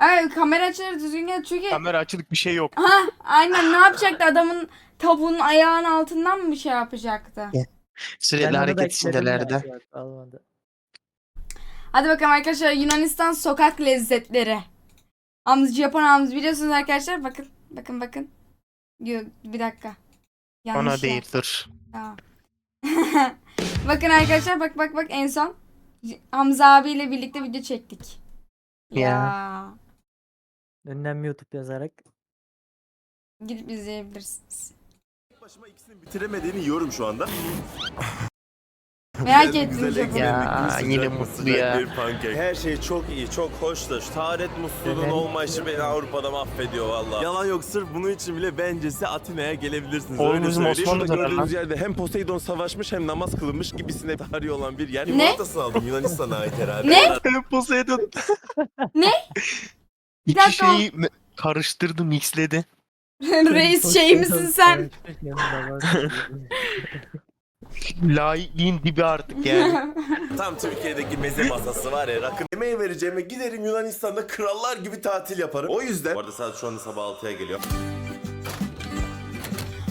Ay kamera açıları düzgün gel çünkü Kamera açılık bir şey yok. ha aynen ne yapacaktı adamın tavuğun ayağının altından mı bir şey yapacaktı? Sürekli hareket yok, olmadı. Hadi bakalım arkadaşlar Yunanistan sokak lezzetleri. Hamz Japon hamz biliyorsunuz arkadaşlar bakın bakın bakın. Yo, bir dakika. Yanlış Ona yer. değil dur. Tamam. bakın arkadaşlar bak bak bak en son Hamza abiyle birlikte video çektik. Ya. Ya. Önden YouTube yazarak. Gidip izleyebilirsiniz. Başıma ikisini bitiremediğini yiyorum şu anda. Merak Güzel- ettim güzel ekmeğin Ya, bir sıcak yine mı, mutlu sıcak ya. bir pankek. Her şey çok iyi, çok hoş da şu taharet musluğunun Evet. olmayışı beni Avrupa'da mahvediyor valla. Yalan yok sırf bunun için bile bencesi Atina'ya gelebilirsiniz. Oğlum bizim söyleyeyim. Osmanlı Şurada gördüğünüz yerde hem Poseidon savaşmış hem namaz kılınmış gibisine tarihi olan bir yer. Ne? Limonatası aldım Yunanistan'a ait herhalde. Ne? Poseidon. Ne? İki dakika. şeyi me- karıştırdı, mixledi. Reis şey misin sen? Laikliğin dibi artık yani. Tam Türkiye'deki meze masası var ya rakı yemeği vereceğime giderim Yunanistan'da krallar gibi tatil yaparım. O yüzden... Bu arada saat şu anda sabah 6'ya geliyor.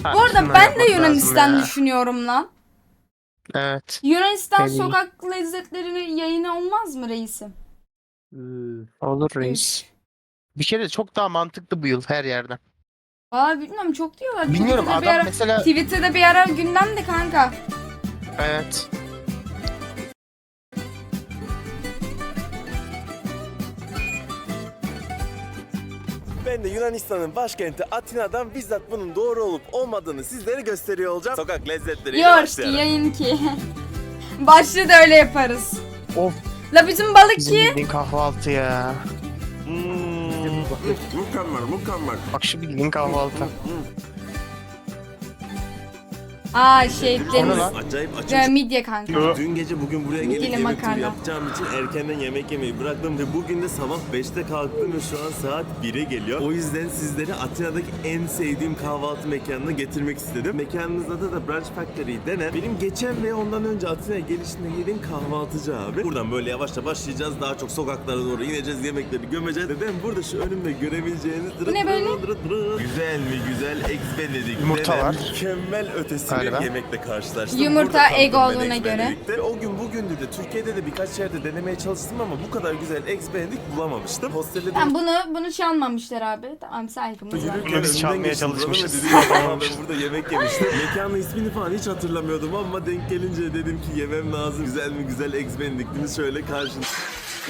Bu arada ben de Yunanistan düşünüyorum lan. Evet. Yunanistan Yani- sokak lezzetlerinin yayını olmaz mı reisim? Olur reis. Bir kere çok daha mantıklı bu yıl her yerden. Valla bilmiyorum çok diyorlar. Bilmiyorum Twitter'da bir adam ara, mesela Twitter'da bir ara gündemdi kanka. evet. Ben de Yunanistan'ın başkenti Atina'dan bizzat bunun doğru olup olmadığını sizlere gösteriyor olacağım. Sokak lezzetleriyle Yok ki başlayalım. yayın ki. Başlığı da öyle yaparız. Of. La bizim balık Bizim ki. bildiğin kahvaltı ya. Hmm, mükemmel mükemmel. Şu bildiğin kahvaltı. Aa şey O ne deniz. lan? Acayip açım. Midye kanka. Dün gece bugün buraya gelip yemek turu makarna. yapacağım için erkenden yemek yemeyi bıraktım ve bugün de sabah 5'te kalktım ve şu an saat 1'e geliyor. O yüzden sizleri Atina'daki en sevdiğim kahvaltı mekanına getirmek istedim. Mekanımızın adı da Brunch Factory denen. Benim geçen ve ondan önce Atina'ya gelişinde yediğim kahvaltıcı abi. Buradan böyle yavaşça başlayacağız. Daha çok sokaklara doğru ineceğiz, yemekleri gömeceğiz. Ve ben burada şu önümde görebileceğiniz... Bu ne böyle? Güzel mi güzel Eggs Benedict Yumurta var. Mükemmel ötesi Galiba. bir yemekle karşılaştım. Yumurta Burada egg ben olduğuna Eggs göre. Benedict'i. O gün bugündür de Türkiye'de de birkaç yerde denemeye çalıştım ama bu kadar güzel Eggs Benedict bulamamıştım. Hostelde de Tamam bunu bunu çalmamışlar abi. Tamam saygımız var. Yürürken Bunu biz çalmaya geçtim buranın çalışmışız. dedim ya, "Aa, ben burada yemek yemiştim. Mekanın ismini falan hiç hatırlamıyordum ama denk gelince dedim ki yemem lazım. Güzel mi güzel Eggs Benedict'ini şöyle karşınızda.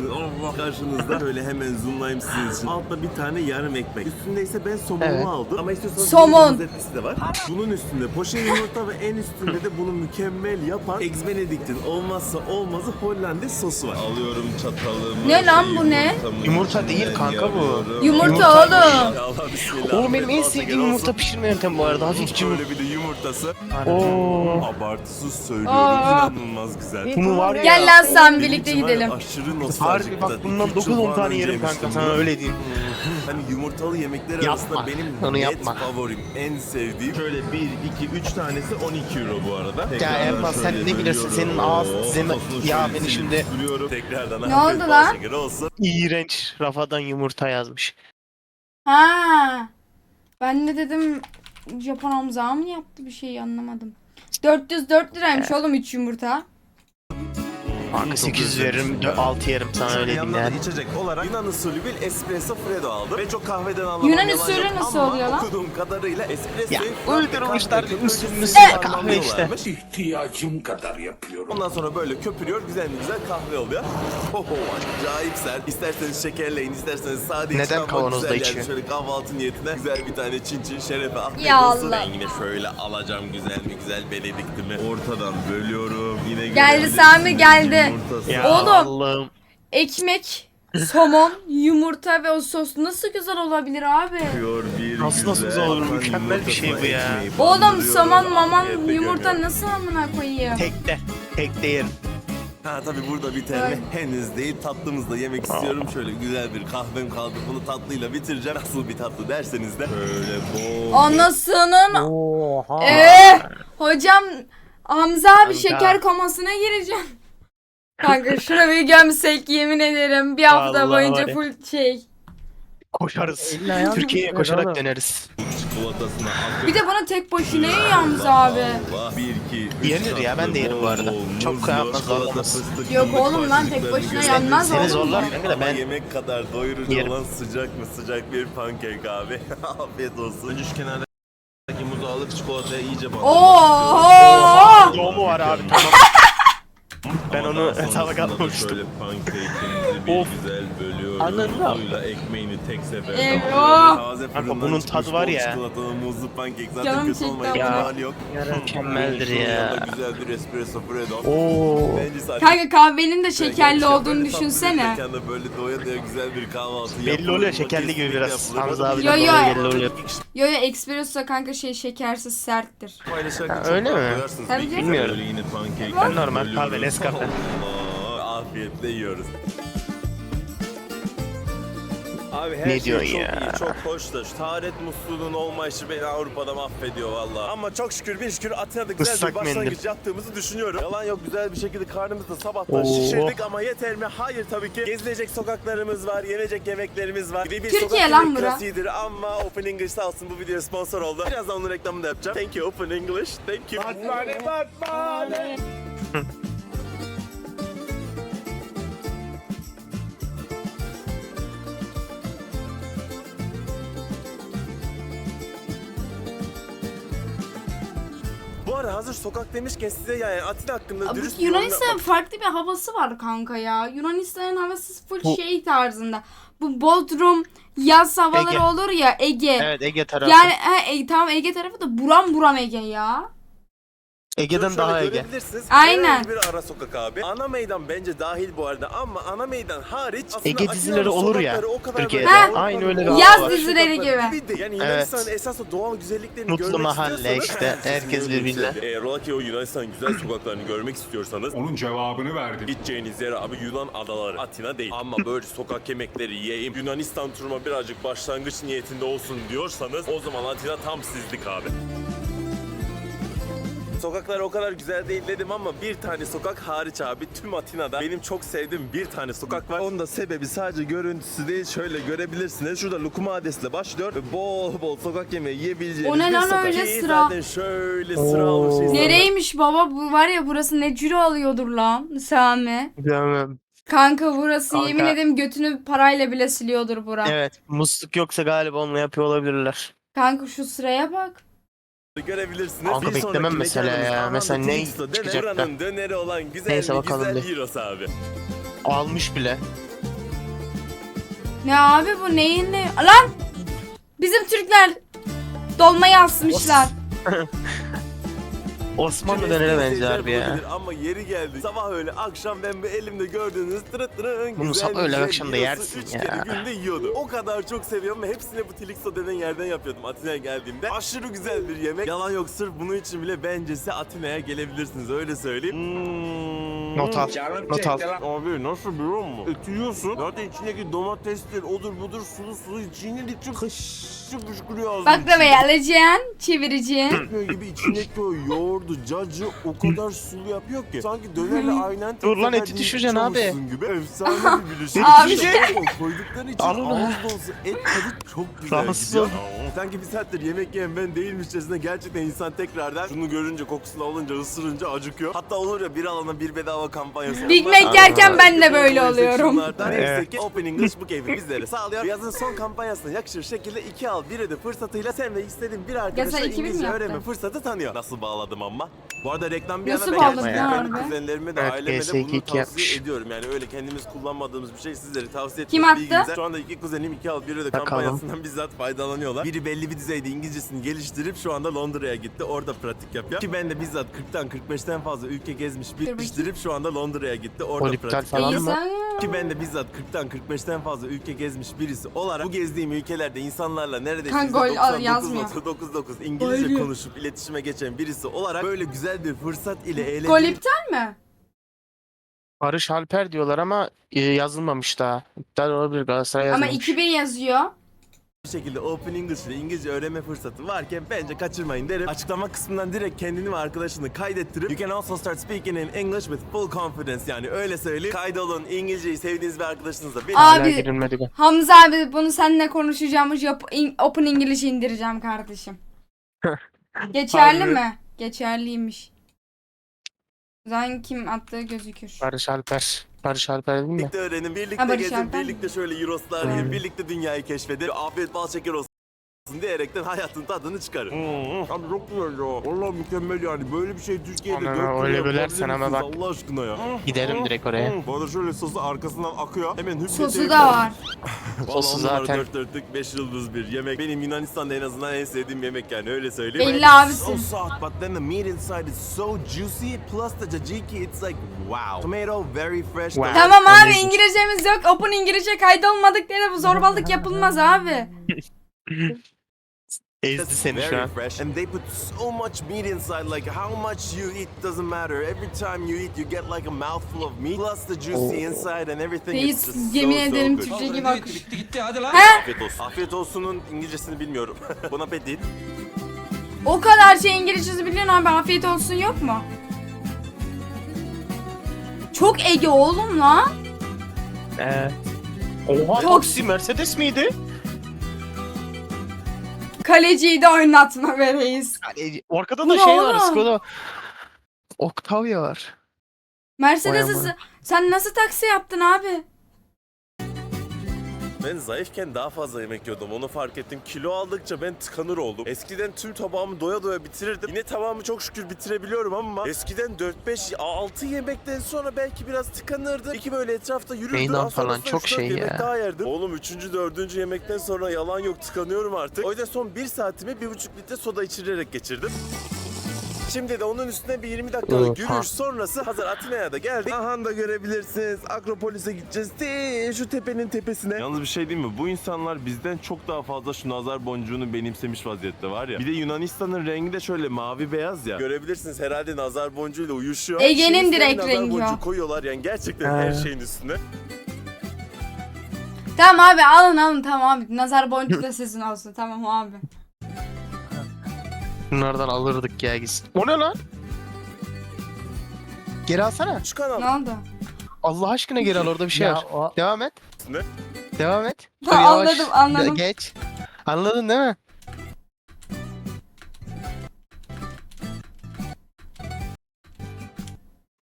Allah karşınızda böyle hemen zoomlayayım sizin için. Altta bir tane yarım ekmek. Üstünde ise ben somonlu Evet. aldım. Ama istiyorsanız Somon. bunun lezzetlisi de var. Bunun üstünde poşet yumurta ve en üstünde de bunu mükemmel yapan Eggs Benedict'in olmazsa olmazı Hollandaise sosu var. Alıyorum çatalımı. Ne lan bu ne? Yumurta değil kanka bu. Yumurta oğlum. Allah bismillah. Oğlum benim en sevdiğim yumurta pişirme yöntemi bu arada. Hafif yumurta. Şöyle bir de yumurtası. Oo. Abartısız söylüyorum. Aa. inanılmaz güzel. Bunu var ya. Gel lan sen birlikte gidelim. Aşırı nostaljik. Harbi bak bundan İki, üç 9-10 yıl falan tane yerim kanka sana öyle diyeyim. Hani yumurtalı yemekler Yapma. arasında benim Onu net yapma. favorim, en sevdiğim. Şöyle 1, 2, 3 tanesi 12 euro bu arada. Ya Erman sen ne bilirsin senin ağız zeme... Ya beni şimdi. Tekrardan Ne afiyet oldu lan? şeker olsun. iğrenç rafadan yumurta yazmış. Ha. Ben de dedim Japon Hamza mı yaptı bir şey anlamadım. 404 liraymış oğlum 3 yumurta. Kanka 800 veririm 6 yerim sana öyle diyeyim yani. içecek olarak Yunan usulü bir espresso freddo aldım. Ve çok kahveden anlamam Yunan yalan usulü yok nasıl ama oluyor lan? okuduğum kadarıyla espresso Ya, kahve uydurmuşlar köpürtücü usul suyla müsül kahve harmanlıyorlarmış. İhtiyacım kadar yapıyorum. Ondan sonra böyle köpürüyor, güzel bir güzel kahve oluyor. Oho, acayip sert. İsterseniz şekerleyin, isterseniz sade Neden için ama kavanozda güzel içiyor? Şöyle kahvaltı niyetine güzel bir tane çin çin şerefe afiyet Ya olsun. Allah. Ben yine şöyle alacağım güzel mi güzel benediktimi. Ortadan bölüyorum. Yine Geldi Sami, geldi. Yumurtası. Ya Oğlum. Allah'ım. Ekmek, somon, yumurta ve o sos nasıl güzel olabilir abi? Yapıyor bir Nasıl nasıl güzel olur? Mükemmel bir şey bu ya. ekmeği Oğlum bandırıyorum, somon, maman, yumurta gömüyorum. nasıl amına koyayım? Tekte. Tekte yerim. Ha tabii burada bir tane Ay. henüz değil tatlımızla yemek istiyorum. Şöyle güzel bir kahvem kaldı. Bunu tatlıyla bitireceğim. Nasıl bir tatlı derseniz de böyle bol. Anasının Oha. Eee hocam Hamza abi şeker komasına gireceğim. Kanka şuna bir gömsek yemin ederim bir hafta Vallahi boyunca var ya. full şey. Koşarız. Elini ayağını Türkiye'ye koşarak oğlum. döneriz. Çikolatasına Bir de bana tek başına ye yalnız abi. Allah. Yenir ya, ben de yerim bu arada. Çok çikolata, zorlamaz. Yok oğlum lan, tek başına yenmez Seni oğlum. zorlar kanka da ben yemek kadar doyurucu yerim. olan sıcak mı sıcak bir pankek abi. Afiyet olsun. Şu kenardaki muzu alıp çikolataya iyice batırmak Oo! doğumu var abi tamam. Ben onu hesaba da katmamıştım. Şöyle pancake'imizi bir Of. güzel bölüyoruz. Anladın mı? Suyla ekmeğini tek seferde Eyvah! Taze Kanka fırından bunun çıkmış tadı var bol ya. Çikolatalı muzlu pankek zaten Canım kötü çekti olmaya ama. ihtimali yok. Yarın Mükemmeldir Şunun ya. yanında güzel bir espresso freddo. Oo. Bence sadece Kanka kahvenin de şekerli olduğunu bir düşünsene. mekanda böyle doya doya güzel bir kahvaltı Belli oluyor şekerli gibi biraz. Hamza abi Yo, yo. belli oluyor. Yo yo espresso kanka şey şekersiz serttir. Öyle mi? Tabii Bir canım. Bilmiyorum. böyle yine pankek Ben normal bölüyoruz. Nescafe. Afiyetle yiyoruz. Abi her Ne şey diyorsun çok ya? iyi, çok hoş da şu taharet musluğunun olmayışı beni Avrupa'da mahvediyor valla. Ama çok şükür bir şükür Atina'da güzel Islak bir başlangıç mendil. yaptığımızı düşünüyorum. Yalan yok güzel bir şekilde karnımızı da sabahtan Oo. şişirdik ama yeter mi? Hayır tabii ki. Gezilecek sokaklarımız var, yenecek yemeklerimiz var. Bir bir Türkiye sokak lan bura. klasiğidir ama Open English sağ olsun bu video sponsor oldu. Birazdan onun reklamını da yapacağım. Thank you Open English. Thank you. Bu arada hazır sokak demişken size yani Atina hakkında Abi, dürüst bir Yunanistan'ın yorum farklı bir havası var kanka ya. Yunanistan'ın havası full Bu- şey tarzında. Bu Bodrum yaz havaları Ege. olur ya Ege. Evet Ege tarafı. Yani he, e, tamam Ege tarafı da buram buram Ege ya. Ege'den daha Ege. görebilirsiniz. Aynen. Herhangi bir ara sokak abi. Ana meydan bence dahil bu arada ama ana meydan hariç aslında Ege Atina'nın dizileri olur ya, sokakları o kadar Türkiye'de. böyle Aynı öyle bir Yaz var. dizileri sokakları gibi. gibiydi. Yani Evet. Yunanistan'ın esas o doğal güzelliklerini Mutlu görmek mahalle istiyorsanız- işte, herkes birbiriyle. Eğer ola ki o Yunanistan güzel sokaklarını görmek istiyorsanız Onun cevabını verdim. Gideceğiniz yer abi Yunan adaları. Atina değil. Ama böyle sokak yemekleri yiyeyim. Yunanistan turuma birazcık başlangıç niyetinde olsun diyorsanız o zaman Atina tam sizlik abi. Sokaklar o kadar güzel değil dedim ama bir tane sokak hariç abi tüm Atina'da benim çok sevdiğim bir tane sokak var. Onun da sebebi sadece görüntüsü değil şöyle görebilirsiniz. Şurada Lukumades başlıyor ve bol bol sokak yemeği yiyebileceğiniz O ne bir lan sokak. öyle Ki sıra? Zaten şöyle sıra Oo. insanlar. Nereymiş baba bu var ya burası ne ciro alıyordur lan Sami. Bilmem. Kanka burası Kanka. yemin ederim götünü parayla bile siliyordur bura. Evet. Musluk yoksa galiba onunla yapıyor olabilirler. Kanka şu sıraya bak. Görebilirsiniz. Kanka Bir sonraki beklemem mesela mekanımız ya. Mesela ne denen çıkacak da? Buranın döneri olan güzel Neyse mi bakalım güzel bir. Abi. Almış bile. Ne abi bu neyin ne? Lan! Bizim Türkler dolmayı asmışlar. Osmanlı benziyor seyirciler harbi ya. Ama yeri geldi. Sabah öyle akşam ben bir elimde gördüğünüz tırı tırı Bunu sabah öyle akşam da yersin üç ya. kere günde yiyordu. O kadar çok seviyorum ve hepsini bu Tilixo denen yerden yapıyordum Atina'ya geldiğimde. Aşırı güzel bir yemek. Yalan yok sırf bunun için bile bence size Atina'ya gelebilirsiniz öyle söyleyeyim. Hmm. Not al. Canım Not al. Abi nasıl biliyor musun? Eti yiyorsun. Zaten içindeki domatesler odur budur sulu sulu içi kışı fışkırıyor ağzının Baklavayı içinde. alacaksın, çevireceksin. Ekmeği gibi içindeki o yoğurdu, cacı o kadar sulu yapıyor ki. Sanki dönerle aynen Dur lan, eti düşüreceksin abi. Gibi. Efsane bir bilişim. Abi. O koydukları için Al onu. ağız dolusu et tadı çok güzel Rahatsız gidiyor. Sanki bir saattir yemek yiyen ben değilmişçesine gerçekten insan tekrardan şunu görünce kokusunu alınca ısırınca acıkıyor. Hatta olur ya bir alana bir bedava kampanyası. Big Mac yerken ben de böyle oluyorum. Neyse ki Open English bu keyfi bizlere sağlıyor. Yazın son kampanyasına yakışır şekilde iki al bir öde fırsatıyla sen ve istediğin bir arkadaşla sen 2000 mi İngilizce yaptın? öğrenme fırsatı tanıyor. Nasıl bağladım ama? 吗？Bu arada reklam bir Nasıl yana bağladın ben gerçekten harbi? kuzenlerime de Evet, aileme de GS2 bunu iki tavsiye yapmış. ediyorum. Yani öyle kendimiz kullanmadığımız bir şey sizlere tavsiye Kim attı? Bilginize. Şu anda iki kuzenim iki al bir öde Bakalım. kampanyasından bizzat faydalanıyorlar. Biri belli bir düzeyde İngilizcesini geliştirip şu anda Londra'ya gitti. Orada pratik yapıyor. Ki ben de bizzat 40'tan 45'ten fazla ülke gezmiş birleştirip şu anda Londra'ya gitti. Orada Poliptal pratik falan yapıyor. mı? Ki ben de bizzat 40'tan 45'ten fazla ülke gezmiş birisi olarak bu gezdiğim ülkelerde insanlarla neredeyse Kanka, gol al- yazmıyor. %99.99 İngilizce Gol. konuşup iletişime geçen birisi olarak böyle güzel bir fırsat ile eğlenceli Gol iptal mi? Barış Alper diyorlar ama e, yazılmamış daha. İptal olabilir Galatasaray Ama yazmamış. 2000 yazıyor. bir şekilde Open English ile İngilizce öğrenme fırsatı varken bence kaçırmayın derim. Açıklama kısmından direkt kendini ve arkadaşını kaydettirip You can also start speaking in English with full confidence yani öyle söyleyeyim. Kaydolun İngilizceyi sevdiğiniz bir arkadaşınızla benim Abi- girilmedi. Hamza abi bunu seninle konuşacağım. Open English indireceğim kardeşim. Geçerli Harbi. mi? Geçerliymiş. Zaten kim attığı gözükür. Barış Alper. Barış Alper değil mi? birlikte öğrenin, birlikte Ha, Barış gezin, Alper mi? birlikte şöyle Euroslar yiyin, birlikte dünyayı keşfedin. Afiyet bal şeker olsun diyerekten hayatın tadını çıkarın. Abi çok güzel ya. Valla mükemmel yani. Böyle bir şey Türkiye'de Ama dört öyle liraya bölersen yapabilir ama misiniz Allah aşkına ya. Gidelim direkt oraya. Bu arada şöyle sosu arkasından akıyor. Hemen hüp Sosu da var. Sosu zaten. 4 dörtlük 5 yıldız bir yemek. Benim Yunanistan'da en azından en sevdiğim yemek yani öyle söyleyeyim. Belli abisin. So soft but then the meat inside is so juicy. Plus the tzatziki it's like wow. Tomato very fresh. Wow. Tamam abi Amazing. İngilizcemiz yok. Open İngilizce kaydolmadık diye de bu zorbalık yapılmaz abi. Ezdi seni şu very an. fresh and they put so much meat inside like how much you eat doesn't matter every time you eat you get like a mouthful of meat plus the juicy Oh. inside and everything Reis it's just yemin so, ederim so good. Türkçe gibi akış. Bitti gitti hadi lan. Afiyet olsun. Afiyet olsunun İngilizcesini bilmiyorum. Bon appetit. O kadar şey İngilizcesi biliyorsun abi afiyet olsun yok mu? Çok Ege oğlum lan. Ee. Oha Çok- taksi Mercedes miydi? Kaleciyi de oynatma be reis. Yani arkada da ne şey var. oğlum? Skoda. Octavia var. Mercedes'i sen nasıl taksi yaptın abi? Ben zayıfken daha fazla yemek yiyordum onu fark ettim. Kilo aldıkça ben tıkanır oldum. Eskiden tüm tabağımı doya doya bitirirdim. Yine tabağımı çok şükür bitirebiliyorum ama eskiden 4-5 6 yemekten sonra belki biraz tıkanırdım. İki böyle etrafta yürürdüm. Meydan falan çok üç dört şey yemek ya. daha yerdim. Oğlum 3. 4. yemekten sonra yalan yok tıkanıyorum artık. O yüzden son 1 saatimi 1,5 litre soda içirerek geçirdim. Şimdi de onun üstüne bir 20 dakikalık yürüyüş sonrası hazır Atina'ya da geldik. Aha da görebilirsiniz. Akropolis'e gideceğiz. Tee, şu tepenin tepesine. Yalnız bir şey değil mi? Bu insanlar bizden çok daha fazla şu nazar boncuğunu benimsemiş vaziyette var ya. Bir de Yunanistan'ın rengi de şöyle mavi beyaz ya. Görebilirsiniz herhalde nazar boncuğuyla uyuşuyor. Ege'nin üstüne direkt nazar rengi o. boncuğu koyuyorlar yani gerçekten her He. şeyin üstüne. Tamam abi alın alın tamam abi. Nazar boncuğu da sizin olsun tamam abi. Bunlardan alırdık ya gitsin. O ne lan? Geri alsana. Şu kanal Ne oldu? Allah aşkına geri al orada bir şey ya var. o Devam et. Ne? Devam et. Dur, yavaş. anladım, anladım. Ge- Geç. Anladın değil mi?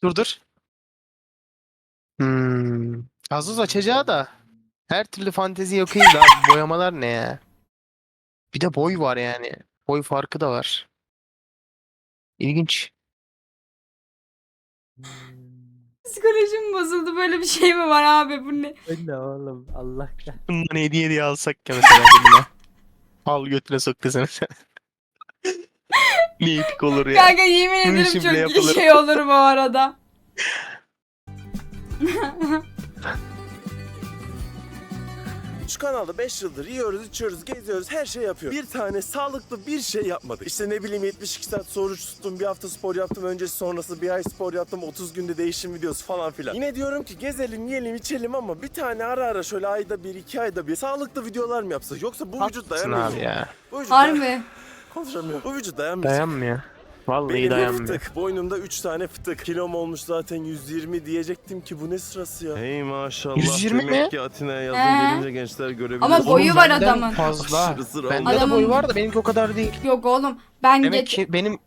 Dur dur. Hmm. Gazoz açacağı da her türlü fantezi okuyayım da abi, boyamalar ne ya? Bir de boy var yani. Boy farkı da var. İlginç. Hmm, Psikolojim bozuldu böyle bir şey mi var abi bu ne? ben de oğlum Allah kahretsin. Bundan hediye diye alsak ya mesela birine. Al götüne sok desene sen. ne epik olur ya. Kanka yemin Bunun ederim için çok iyi yapılır. şey olur bu arada. Şu kanalda 5 yıldır yiyoruz, içiyoruz, geziyoruz, her şey yapıyoruz. Bir tane sağlıklı bir şey yapmadık. İşte ne bileyim 72 saat su oruç tuttum, bir hafta spor yaptım, öncesi sonrası bir ay spor yaptım, 30 günde değişim videosu falan filan. Yine diyorum ki gezelim, yiyelim, içelim ama bir tane ara ara şöyle ayda bir, iki ayda bir sağlıklı videolar mı yapsak? Yoksa bu vücut dayanmıyor. abi ya. Bu vücut dayan- Harbi. Konuşamıyorum. Bu vücut dayanmıyor. Dayanmıyor. Vallahi Benim dayanmıyor. fıtık. Boynumda 3 tane fıtık. Kilom olmuş zaten 120 diyecektim ki bu ne sırası ya. Hey maşallah. 120 mi? Demek ki Atina'ya yazın He. gelince gençler görebilir. Ama Oğlum boyu var benden adamın. Fazla. Aşırı sıra Bende de boyu Adamın- var da benimki o kadar değil. Yok oğlum ben Demek geç... ki benim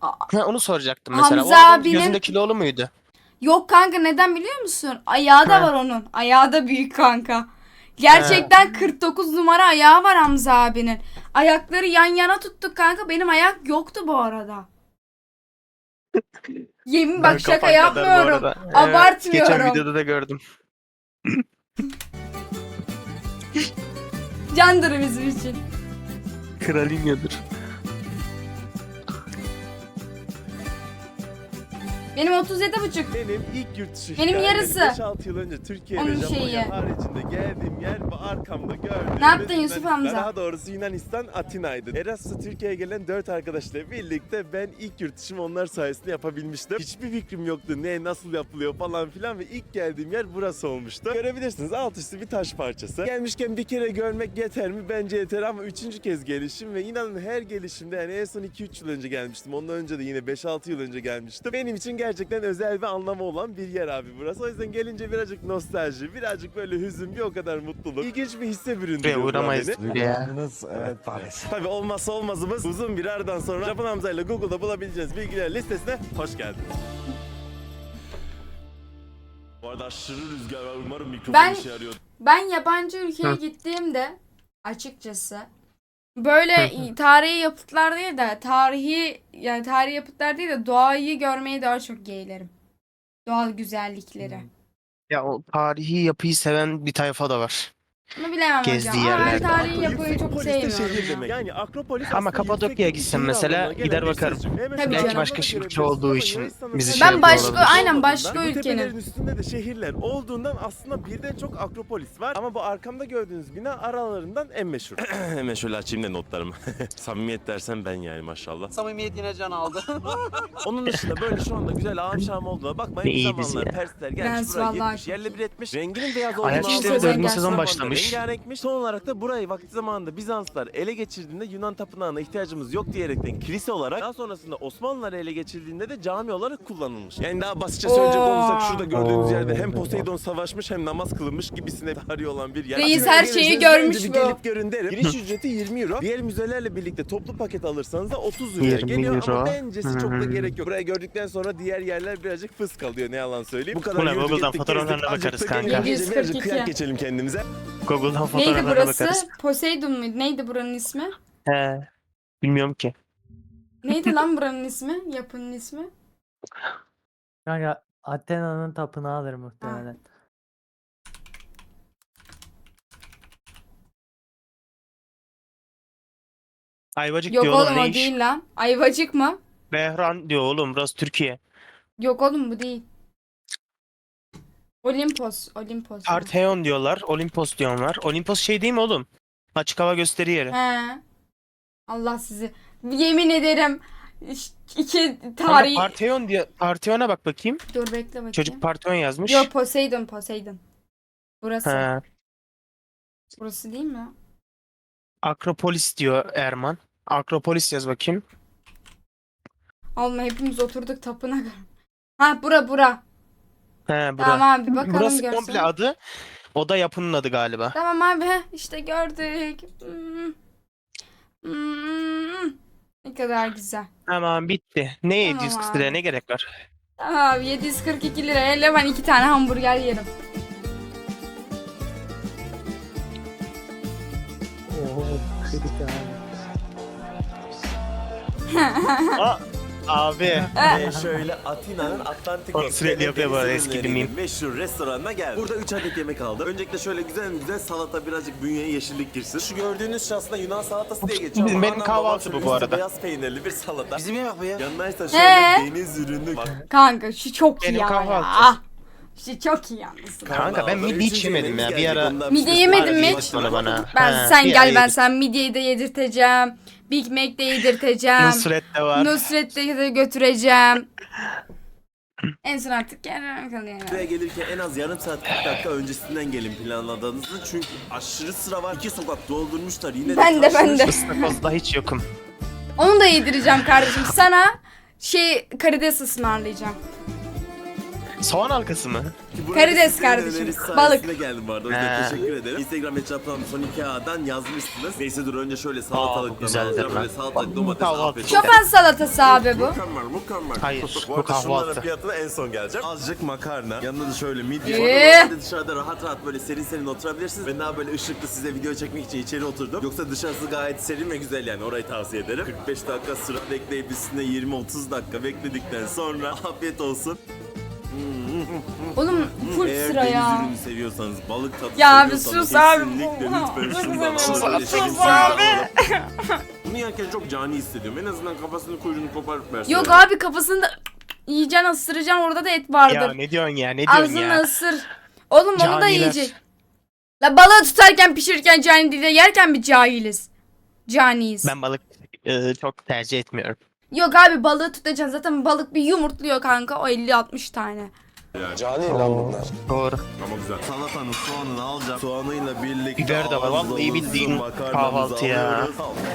ha, onu soracaktım mesela. Hamza o adam abinin- gözünde kilolu muydu? Yok kanka neden biliyor musun? Ayağı da He. var onun. Ayağı da büyük kanka. Gerçekten 49 numara ayağı var Hamza abinin. Ayakları yan yana tuttuk kanka. Benim ayak yoktu bu arada. Yemin bak şaka yapmıyorum. Abartmıyorum. geçen videoda da gördüm. Candır bizim için. Kralinyadır. Benim 37 buçuk. Benim ilk yurt dışı Benim hikayem yarısı. 5-6 yıl önce Türkiye Onun ve Japonya şeyi. haricinde geldiğim yer bu arkamda gördüğüm. Ne yaptın ve Yusuf Yunanistan- Hamza? Daha doğrusu Yunanistan Atina'ydı. Erasmus'a Türkiye'ye gelen 4 arkadaşla birlikte ben ilk yurt dışımı onlar sayesinde yapabilmiştim. Hiçbir fikrim yoktu ne nasıl yapılıyor falan filan ve ilk geldiğim yer burası olmuştu. Görebilirsiniz alt üstü bir taş parçası. Gelmişken bir kere görmek yeter mi? Bence yeter ama üçüncü kez gelişim ve inanın her gelişimde yani en son 2-3 yıl önce gelmiştim. Ondan önce de yine 5-6 yıl önce gelmiştim. Benim için gerçekten özel ve anlamı olan bir yer abi burası. O yüzden gelince birazcık nostalji, birazcık böyle hüzün, bir o kadar mutluluk. İlginç bir hisse Buraya büründürüyor bu uğramayız beni. ya. Evet maalesef. Tabii olmazsa olmazımız uzun bir aradan sonra Japon Hamza ile Google'da bulabileceğiniz bilgiler listesine hoş geldiniz. Bu arada aşırı rüzgar var. Umarım mikrofon Ben- işe yarıyor. Ben yabancı ülkeye Hı. gittiğimde açıkçası böyle tarihi yapıtlar değil de tarihi yani tarihi yapıtlar değil de doğayı görmeyi daha çok yeğlerim. Doğal güzellikleri. Ya o tarihi yapıyı seven bir tayfa da var. Bunu bilemem Gezdiği hocam. Ama ben yerlerde. tarihi yapıyı çok sevmiyorum. ya. Yani Akropolis Ama aslında Kapadokya'ya şehir mesela gider bakarım. Belki canım. başka şehir görebilirsiniz olduğu için bizi şey Ben yapıyor başka olabilir. aynen başka Bu ülkenin. tepelerin üstünde de şehirler olduğundan aslında birden çok Akropolis var. Ama bu arkamda gördüğünüz bina aralarından en meşhur. Hemen şöyle açayım da notlarımı. Samimiyet dersen ben yani maşallah. Samimiyet yine can aldı. Onun dışında böyle şu anda güzel ağam şam olduğuna bakmayın. Ne Bir iyi dizi zamanlar ya. Persler gelmiş Prens buraya vallahi gitmiş çok yerle iyi. bir etmiş. Renginin beyaz olduğunu Ayak İşleri işleri sezon dördüncü sezon zamanında başlamış. Rengarenkmiş. Son olarak da burayı vakti zamanında Bizanslar ele geçirdiğinde Yunan tapınağına ihtiyacımız yok diyerekten kilise olarak daha sonrasında Osmanlılar ele geçirdiğinde de cami olarak kullanılmış. Yani daha basitçe söyleyecek Oo. olursak şurada gördüğünüz Oo. yerde hem Poseidon savaşmış hem namaz kılınmış gibisine tarihi olan bir yer. Reis her şeyi gelirseniz görmüş önce bir bu. Gelip görün derim. Giriş ücreti 20 euro. Diğer müzelerle birlikte toplu paket alırsanız da 30 euroya 20 geliyor ama euro. bencesi çok da Hı. gerek yok. Burayı gördükten sonra diğer yerler birazcık fıs kalıyor ne yalan söyleyeyim. Bu kadar Buna yürüdük, Google'dan ettik, fotoğraflarına gezdik, bakarız acıktık, kanka. eğlenceli, birazcık 742. kıyak geçelim kendimize. Google'dan Neydi fotoğraflarına burası? bakarız. Poseidon muydu? Neydi buranın ismi? He. Bilmiyorum ki. Neydi lan buranın ismi? Yapının ismi? Kanka Athena'nın tapınağıdır muhtemelen. Ayvacık Yok diyor oğlum oğlum o ne iş? değil lan. Ayvacık mı? Behran diyor oğlum burası Türkiye. Yok oğlum bu değil. Olimpos. Olimpos. Parthenon diyorlar. Olimpos diyorlar. Olimpos şey değil mi oğlum? Açık hava gösteri yeri. He. Allah sizi. Yemin ederim. iş- iki Kanka tarih. Parthenon diyor. Partheyon'a bak bakayım. Dur bekle bakayım. Çocuk Parthenon yazmış. Yok Poseidon Poseidon. Burası. He. Burası değil mi? Akropolis diyor Erman. Akropolis yaz bakayım. Alma hepimiz oturduk tapına göre. Ha bura bura. He bura. Tamam abi bakalım Burası görsün. komple adı. O da yapının adı galiba. Tamam abi heh, işte gördük. Hmm. Hmm. Ne kadar güzel. Tamam bitti. Ne Tamam 740 abi. liraya ne gerek var? Tamam abi 742 lira. Hele ben iki tane hamburger yerim. Oo kritik abi. Aa, abi. Ve şöyle Atina'nın Atlantik Bak, sürekli yapıyor bu arada, deniz eski meme. Meşhur restoranına geldim. Burada 3 adet yemek aldım. Öncelikle şöyle güzel güzel salata birazcık bünyeye yeşillik girsin. Şu gördüğünüz şahsında Yunan salatası diye geçiyor ama Benim anam kahvaltı babam bu bu arada. Beyaz peynirli bir salata. Bizim yemek bu ya. Yanına ise şöyle Ee? deniz ürünlü bak, Kanka şu çok iyi Benim ama kahvaltı. ya. Şu çok iyi yalnız. Kanka ben midye hiç yemedim ya. Bir ara bir yemedin mi? bana bana. Ben He, sen bir gel ben yedik. sen midyeyi de yedirteceğim. Big Mac de yedirteceğim. Nusret de var. Nusret'te de götüreceğim. en son artık gel bakalım Buraya yani. gelirken en az yarım saat 40 dakika öncesinden gelin planladığınızda çünkü aşırı sıra var. İki sokak doldurmuşlar yine Ben de, ben de. Istakozda hiç yokum. Onu da yedireceğim kardeşim. Sana şey karides ısmarlayacağım. Soğan halkası mı? Karides kardeşim, balık. geldim bu arada. O yüzden He. teşekkür ederim. Instagram hesaptan son iki A'dan yazmışsınız. Neyse dur önce şöyle salatalık güzeldir alacağım. lan. Böyle salatalık domates Kahvaltı. afiyet olsun. Çoban salatası abi bu. Mükemmel mükemmel. Hayır, bu bu arada şunların kahvaltı. fiyatına en son geleceğim. Azıcık makarna. Yanında da şöyle midye. Ee? Dışarıda rahat rahat böyle serin serin oturabilirsiniz. Ben daha böyle ışıklı size video çekmek için içeri oturdum. Yoksa dışarısı gayet serin ve güzel yani orayı tavsiye ederim. 45 dakika sıra bekleyip üstüne 20-30 dakika bekledikten sonra afiyet olsun. Oğlum full Eğer sıra deniz ya. ürünü seviyorsanız, balık tadı Ya abi seviyorsanız sus abi. kesinlikle lütfen çok şundan alın. Sus abi. Bunu yerken çok cani hissediyorum. En azından kafasını kuyruğunu koparıp versin. Yok abi kafasında Yiyeceksin ısıracaksın orada da et vardır. Ya ne diyorsun ya? Ne diyorsun Ağzını ya? ısır. Oğlum onu da Caniler. yiyecek. La balığı tutarken pişirirken cani değil de yerken mi cahiliz? Caniyiz. Ben balık e, çok tercih etmiyorum. Yok abi balığı tutacaksın zaten balık bir yumurtluyor kanka o 50-60 tane. Doğru. Ama güzel. Salatanın soğanını alacağım. Soğanıyla birlikte Biber de var. Vallahi bildiğin kahvaltı ya. alıyoruz.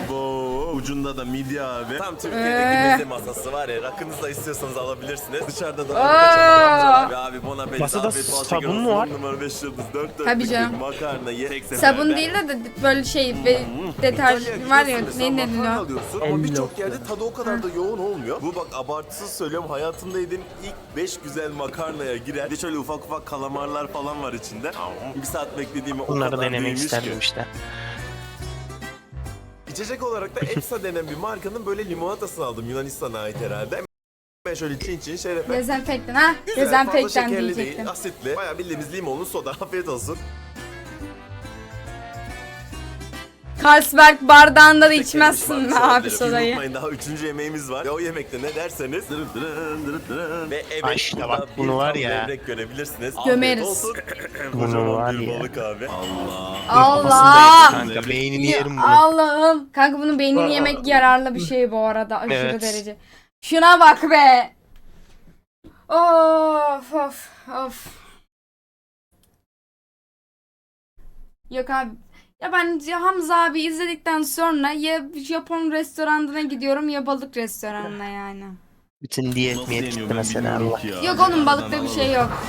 Bu ucunda da midye abi. Tam Türkiye'deki Ee. meze masası var ya. Rakınızı da istiyorsanız alabilirsiniz. Dışarıda da Aa. abi. abi bon appetit. Masada sabun mu var? Numara 5 yıldız 4 4 Tabii canım. Makarna ye. tek Sabun değil de, de böyle şey ve deterjan var ya ne denir o? alıyorsun ama birçok yerde tadı o kadar da yoğun olmuyor. Bu bak abartısız söylüyorum hayatımda yediğim ilk 5 güzel makarnaya girer. Bir de şöyle ufak ufak kalamarlar falan var içinde. Bir saat beklediğimi o Bunları kadar denemek isterdim ki. işte. İçecek olarak da Efsa denen bir markanın böyle limonatasını aldım. Yunanistan'a ait herhalde. Ben şöyle çin çin şerefe. Dezenfektan ha? Güzel, fazla Dezenfektan şekerli diyecektim. değil, asitli. Bayağı bildiğimiz limonlu soda. Afiyet olsun. Carlsberg bardağında da içmezsin mi var, abi sodayı? Unutmayın daha üçüncü yemeğimiz var. Ve o yemekte ne derseniz dırıp dırın dırıp dırın. Ve evet Ay işte burada bak bir bunu var tam ya. levrek görebilirsiniz. Gömeriz. Olsun. Bunu Kocaman var bir ya. balık abi. Allah. Allah! Kanka beynini yerim bunu. Allah'ım. Kanka bunun beynini yemek yararlı bir şey bu arada aşırı Evet. derece. Şuna bak be. Of of of. Yok abi. Ya ben Hamza abi izledikten sonra ya Japon restoranına gidiyorum ya balık restoranına yani. Bütün diyet miyet çıktı mesela Allah. Yok oğlum balıkta bir şey yok.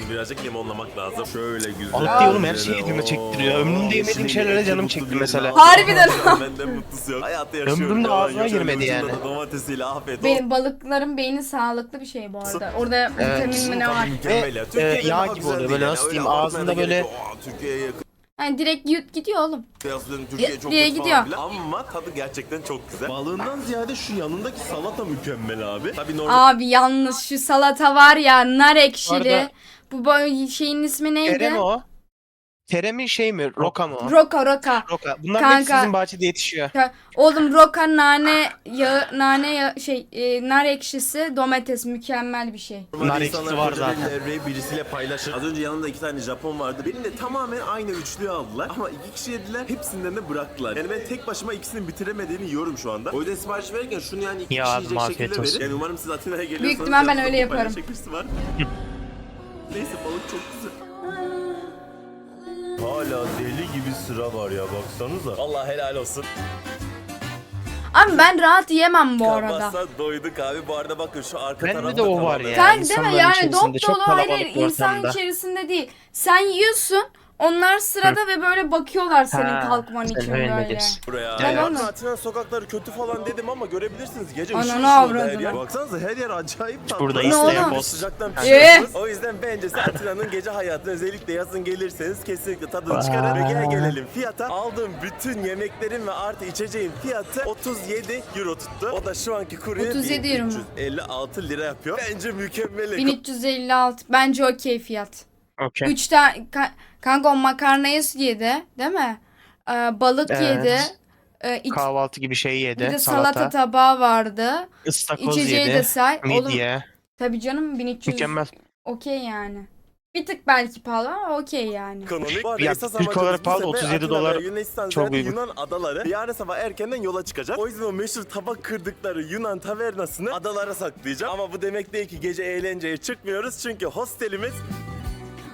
Bunu birazcık limonlamak lazım. Şöyle güzel. Balık değil oğlum, her şey elime çektiriyor. Ömrümde yemediğim şeylere canım çekti mesela. Harbiden. Benden mutlusu yok. Hayatta yaşıyorum. Ömrümde ya. ağzıma Yaşar girmedi yani. da Domatesiyle afiyet olsun. Benim balıkların beyni sağlıklı bir şey bu arada. Orada Evet. vitamin mi ne var? Mükemmel ya. Ve, Türkiye'de e, yağ daha gibi güzel oluyor. değil Böyle yani. nasıl Öyle diyeyim, ağzında da gerek böyle- yok. Aa, Türkiye'ye yakın. Hani direkt yut gidiyor oğlum. Kıyaslıyorum Türkiye çok diye kötü gidiyor. falan filan. Ama tadı gerçekten çok güzel. Balığından ziyade şu yanındaki salata mükemmel abi. Tabii normal Abi yalnız şu salata var ya nar ekşili. arada- Bu şeyin ismi neydi? Tere mi o? Tere mi şey mi? Roka mı? Roka roka. Roka. Bunlar Kanka. sizin bahçede yetişiyor. Ya, Oğlum roka nane yağı nane yağı, şey e, nar ekşisi domates mükemmel bir şey. Nar ekşisi insanlar var koca bir zaten. levreyi birisiyle paylaşır. Az önce yanında iki tane Japon vardı. Benim de tamamen aynı üçlüyü aldılar. Ama iki kişi yediler. Hepsinden de bıraktılar. Yani ben tek başıma ikisinin bitiremediğini yiyorum şu anda. O yüzden sipariş verirken şunu yani iki Ya kişi abi, yiyecek afiyet şekilde olsun. verin. Yani umarım siz Atina'ya geliyorsanız. ihtimal ben öyle yaparım. paylaşacak birisi var. Neyse balık çok güzel. Hala deli gibi sıra var ya baksanıza. Allah helal olsun. Abi ben rahat yemem bu arada. Kalmazsa doyduk abi. Bu arada bakın şu arka Bende tarafta de o var tamamen- ya. Kanka değil mi insanların yani içerisinde dop çok dolu hayır kalabalık bir insan ortamda. içerisinde değil. Sen yiyorsun onlar sırada ve böyle bakıyorlar senin Ha, kalkman için öyle böyle. diyorsun. buraya. Ya, oğlum. Atina sokakları kötü falan dedim ama görebilirsiniz gece Ananı ışıl ışıl oldu her avradını. yer. Baksanıza her yer acayip tatlı. Burada Ne isteyen boz. Sıcaktan Ee? pişiyorsunuz. O yüzden bence siz Atina'nın gece hayatını özellikle yazın gelirseniz kesinlikle tadını çıkarın. Ve gel gelelim fiyata. Aldığım bütün yemeklerin ve artı içeceğin fiyatı 37 euro tuttu. O da şu anki kurye 37 euro mu? 1356 lira yapıyor. Bence mükemmel. 1356 bence okey fiyat. Okey. 3 tane ka- kanka o makarnayı yedi değil mi? Ee, balık Evet. yedi. Ee, iç- Kahvaltı gibi şey yedi. bir de salata, salata. tabağı vardı. ıstakoz İçeceği de yedi. say. Oğlum Midye. tabii canım 1300 Mükemmel. okey yani. Bir tık belki pahalı ama okey yani. Ekonomik. Arada Ya, esas Türk amacımız olarak bu pahalı, sefer 37 Atina dolar ve Yunanistan çok uygun. Yunan adaları. Yarın sabah erkenden yola çıkacak. O yüzden o meşhur tabak kırdıkları Yunan tavernasını adalara saklayacağım. Ama bu demek değil ki gece eğlenceye çıkmıyoruz. Çünkü hostelimiz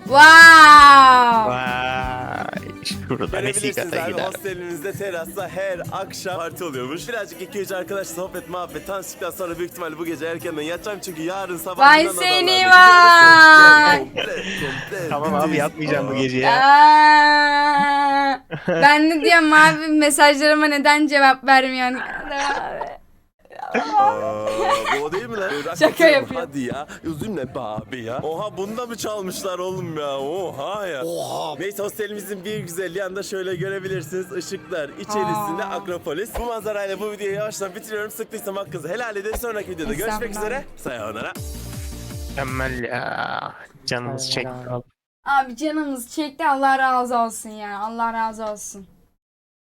Wow! Vay. Şurada görebilirsiniz Meksika'da abi. gider. Hostelimizde terasta her akşam parti oluyormuş. Birazcık iki üç arkadaş sohbet muhabbet tanıştıktan sonra büyük ihtimalle bu gece erkenden yatacağım. Çünkü yarın sabah Vay Yunan seni adalarına vay! gidiyoruz. Komple, komple Tamam abi biz- yapmayacağım bu gece ya. Aa, ben ne diyorum abi mesajlarıma neden cevap vermiyorsun? Aa, bu o değil mi lan? Şaka yapıyor. Hadi ya. Üzülme be abi ya. Oha bunu da mı çalmışlar oğlum ya? Oha ya. Oha. Neyse hostelimizin bir güzelliği yanında şöyle görebilirsiniz. Işıklar içerisinde Aa. Akropolis. Bu manzarayla bu videoyu yavaştan bitiriyorum. Sıktıysam hakkınızı helal edin. Sonraki videoda görüşmek üzere. Sayonara. Mükemmel ya. Canımız çekti. abi. Abi canımız çekti Allah razı olsun ya. Allah razı olsun.